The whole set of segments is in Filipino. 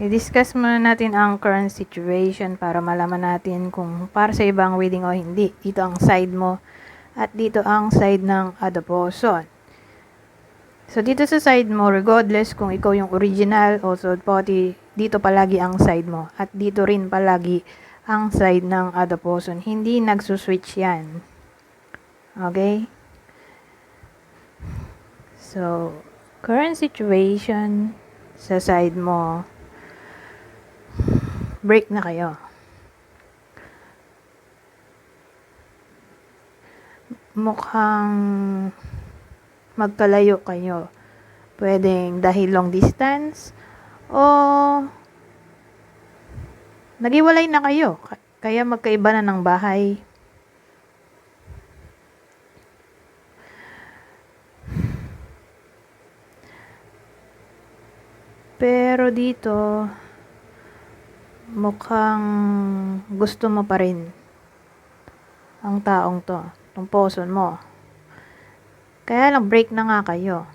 i-discuss muna natin ang current situation para malaman natin kung para sa ibang wedding o hindi. Dito ang side mo at dito ang side ng person. So, dito sa side mo, regardless kung ikaw yung original o third party, dito palagi ang side mo. At dito rin palagi ang side ng person. Hindi nagsuswitch yan. Okay? So, current situation sa side mo, break na kayo. Mukhang magkalayo kayo. Pwedeng dahil long distance o nagiwalay na kayo. Ka- Kaya magkaiba na ng bahay. Pero dito, mukhang gusto mo pa rin ang taong to, tong person mo. Kaya lang break na nga kayo.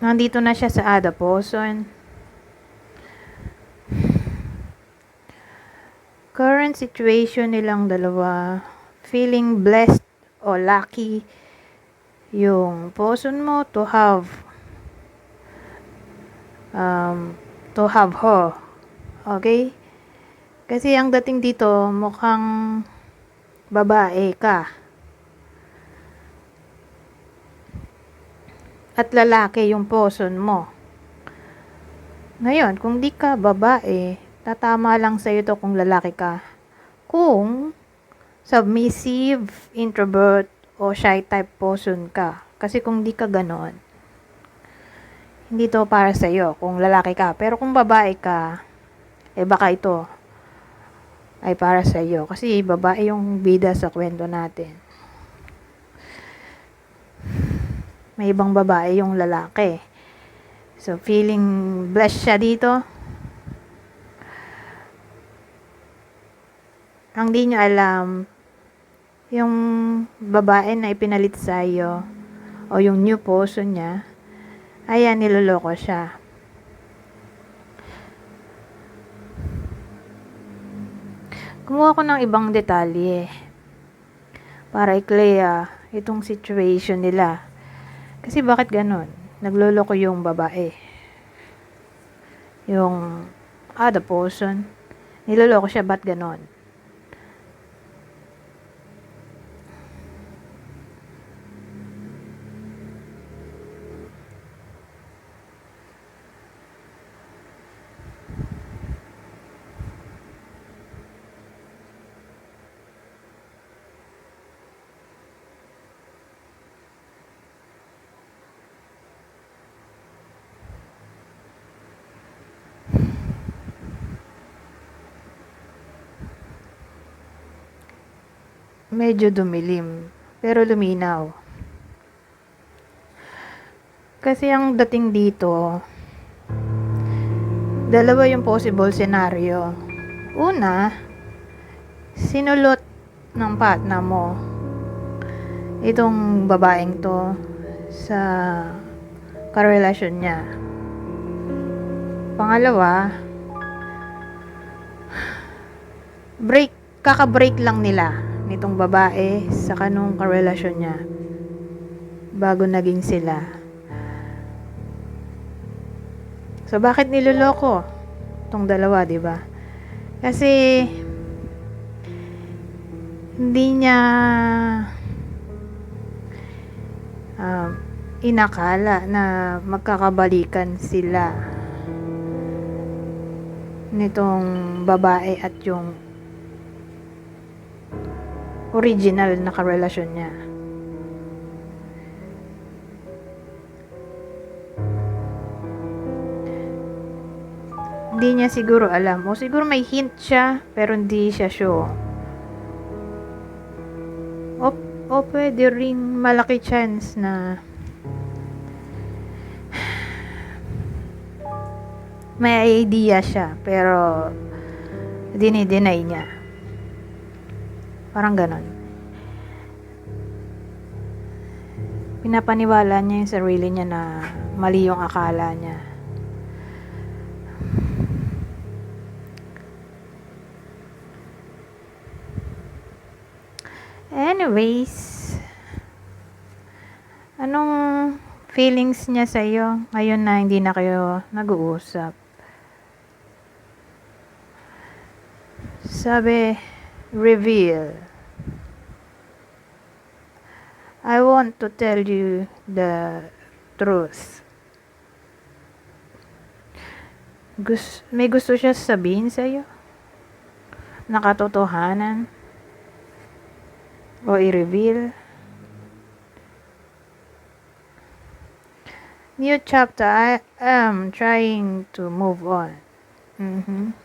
Nandito na siya sa other person. Current situation nilang dalawa, feeling blessed o lucky yung person mo to have um, to have her. Okay? Kasi ang dating dito, mukhang babae ka. At lalaki yung person mo. Ngayon, kung di ka babae, tatama lang sa'yo to kung lalaki ka. Kung submissive, introvert, o shy type person ka. Kasi kung di ka ganon, hindi to para sa iyo kung lalaki ka. Pero kung babae ka, eh baka ito ay para sa iyo kasi babae yung bida sa kwento natin. May ibang babae yung lalaki. So feeling blessed siya dito. Ang di nyo alam, yung babae na ipinalit sa iyo o yung new person niya, ayan, niloloko siya. Kumuha ko ng ibang detalye para i-clear itong situation nila. Kasi bakit ganon? Nagloloko yung babae. Yung other person. Niloloko siya, ba't ganon? Medyo dumilim, pero luminaw. Kasi ang dating dito, dalawa yung possible scenario. Una, sinulot ng partner mo itong babaeng to sa karelasyon niya. Pangalawa, break, kaka-break lang nila nitong babae sa kanong karelasyon niya bago naging sila. So, bakit niloloko itong dalawa, di ba? Kasi, hindi niya um, inakala na magkakabalikan sila nitong babae at yung original na karelasyon niya. Hindi niya siguro alam. O siguro may hint siya, pero hindi siya sure. O, o pwede rin malaki chance na may idea siya, pero dinideny niya. Parang ganon. Pinapaniwala niya yung sarili niya na mali yung akala niya. Anyways, anong feelings niya sa iyo ngayon na hindi na kayo nag-uusap? Sabi, reveal. I want to tell you the truth. Gus may gusto siya sabihin sa iyo? Nakatotohanan? O i-reveal? New chapter, I am trying to move on. Mhm.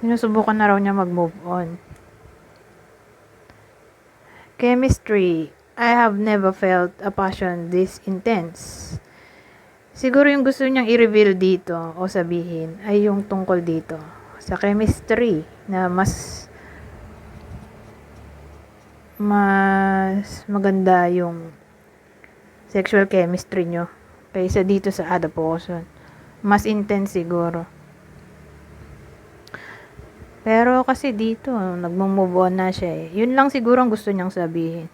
Sinusubukan na raw niya mag-move on. Chemistry. I have never felt a passion this intense. Siguro yung gusto niyang i-reveal dito o sabihin ay yung tungkol dito sa chemistry na mas mas maganda yung sexual chemistry nyo kaysa dito sa adaposon. Mas intense siguro. Pero kasi dito, nagmo-move on na siya eh. Yun lang siguro ang gusto niyang sabihin.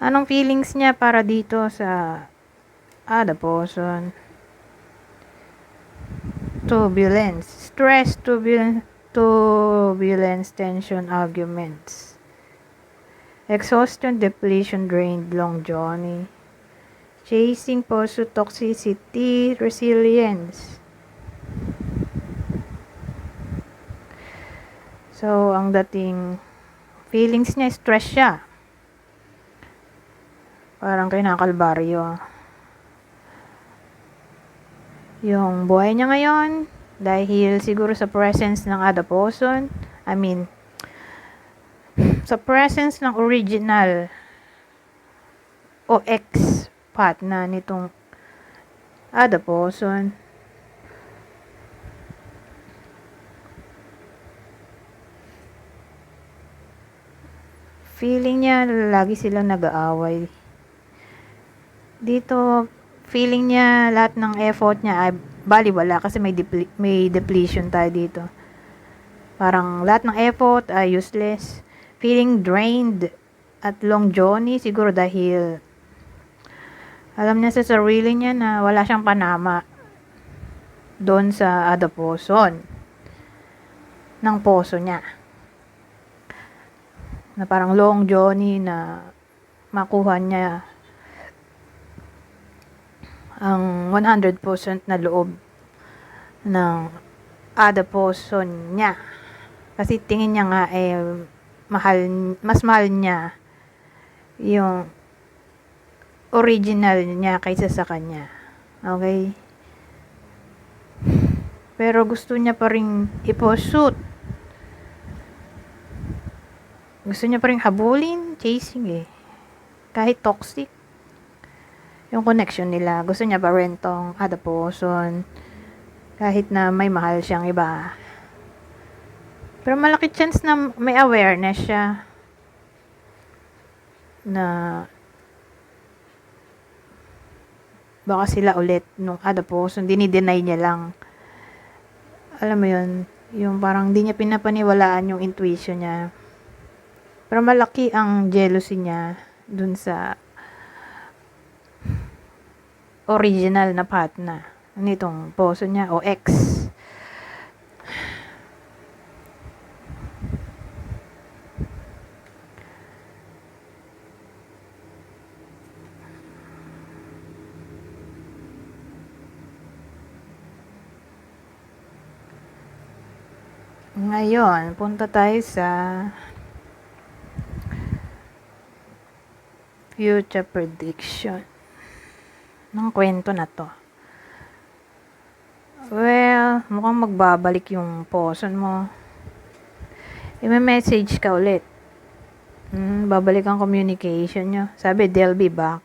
Anong feelings niya para dito sa adaposon? Turbulence. Stress, turbulence, turbulence, tension, arguments. Exhaustion, depletion, drained, long journey. Chasing, pursuit, toxicity, resilience. So, ang dating feelings niya, stress siya. Parang kinakalbaryo. Yung buhay niya ngayon, dahil siguro sa presence ng adaposon, I mean, sa presence ng original o ex-pat na nitong adaposon, feeling niya lagi silang nag-aaway. Dito, feeling niya lahat ng effort niya ay baliwala kasi may, deple- may depletion tayo dito. Parang lahat ng effort ay useless. Feeling drained at long journey siguro dahil alam niya sa sarili niya na wala siyang panama doon sa adaposon ng poso niya na parang long journey na makuha niya ang 100% na loob ng adaposon niya. Kasi tingin niya nga eh mahal, mas mahal niya yung original niya kaysa sa kanya. Okay? Pero gusto niya pa rin i-pursuit gusto niya pa rin habulin, chasing eh. Kahit toxic. Yung connection nila. Gusto niya pa rin tong adaposon. Kahit na may mahal siyang iba. Pero malaki chance na may awareness siya. Na baka sila ulit nung adaposon. Dinideny niya lang. Alam mo yun, yung parang di niya pinapaniwalaan yung intuition niya. Pero malaki ang jealousy niya dun sa original na partner nitong poso niya o ex. Ngayon, punta tayo sa future prediction ng kwento na to. Well, mukhang magbabalik yung poson mo. I-message ka ulit. Hmm, babalik ang communication nyo. Sabi, they'll be back.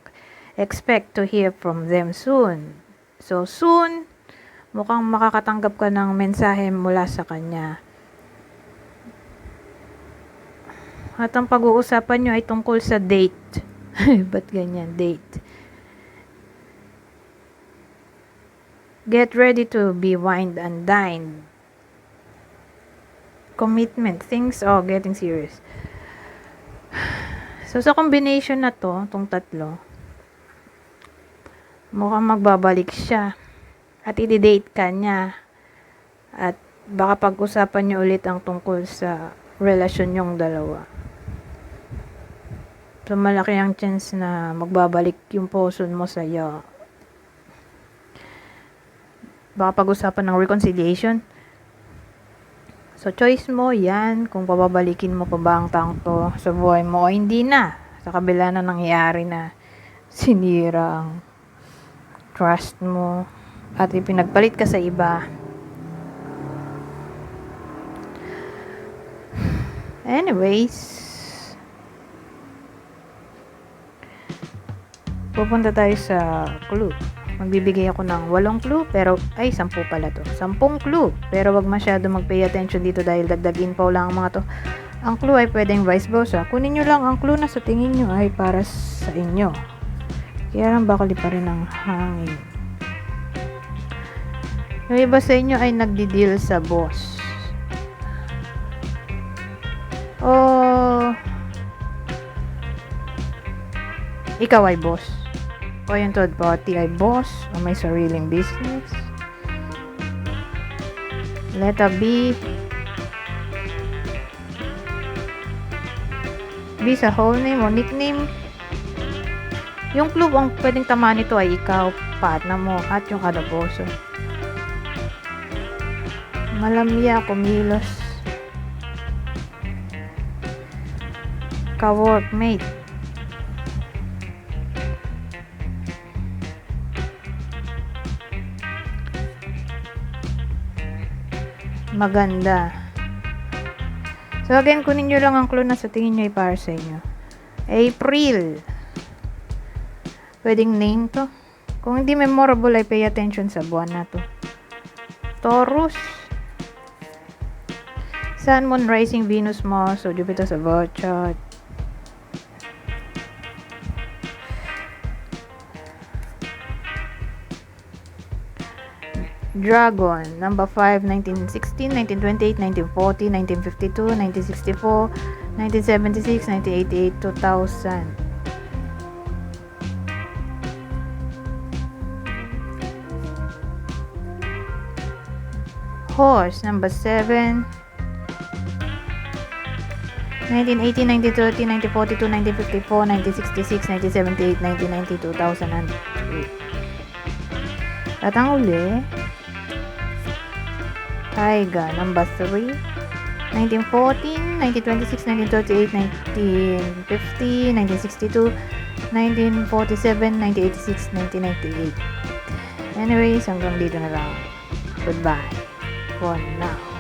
Expect to hear from them soon. So, soon, mukhang makakatanggap ka ng mensahe mula sa kanya. At ang pag-uusapan nyo ay tungkol sa date. Ba't ganyan? Date. Get ready to be wined and dined. commitment. Things, oh, getting serious. So, sa combination na to, tong tatlo, mukhang magbabalik siya. At i-date ka niya. At baka pag-usapan niyo ulit ang tungkol sa relasyon yung dalawa. So, malaki ang chance na magbabalik yung person mo sa'yo. Baka pag-usapan ng reconciliation. So, choice mo yan kung pababalikin mo pa ba ang taong to sa buhay mo o hindi na. Sa kabila na nangyari na sinira ang trust mo at ipinagpalit ka sa iba. Anyways, pupunta tayo sa clue. Magbibigay ako ng walong clue, pero, ay, sampu pala to. Sampung clue, pero wag masyado mag-pay attention dito dahil dagdag info lang ang mga to. Ang clue ay pwedeng vice versa. Kunin nyo lang ang clue na sa tingin nyo ay para sa inyo. Kaya lang bakali pa rin ang hangin. Yung iba sa inyo ay nagdi-deal sa boss. O ikaw ay boss. O yung third party ay boss o may sariling business. Letter B. B sa whole name o nickname. Yung clue ang pwedeng tamaan nito ay ikaw, partner mo, at yung person. Malamya, kumilos. Ka-workmate. Maganda. So again, kunin nyo lang ang clue na sa tingin nyo ay para sa inyo. April. Pwedeng name to. Kung hindi memorable ay pay attention sa buwan na to. Taurus. Sun, Moon, Rising, Venus mo. So, Jupiter sa birth Dragon, number 5, 1916, 1928, 1940, 1952, 1964, 1976, 1988, 2000. Horse, number 7, 1980, 1930, 1942, 1954, 1966, 1978, 1990, 2003. At ang uli, Taiga, number 3, 1914, 1926, 1938, 1950, 1962, 1947, 1986, 1998. Anyways, hanggang dito na lang. Goodbye for now.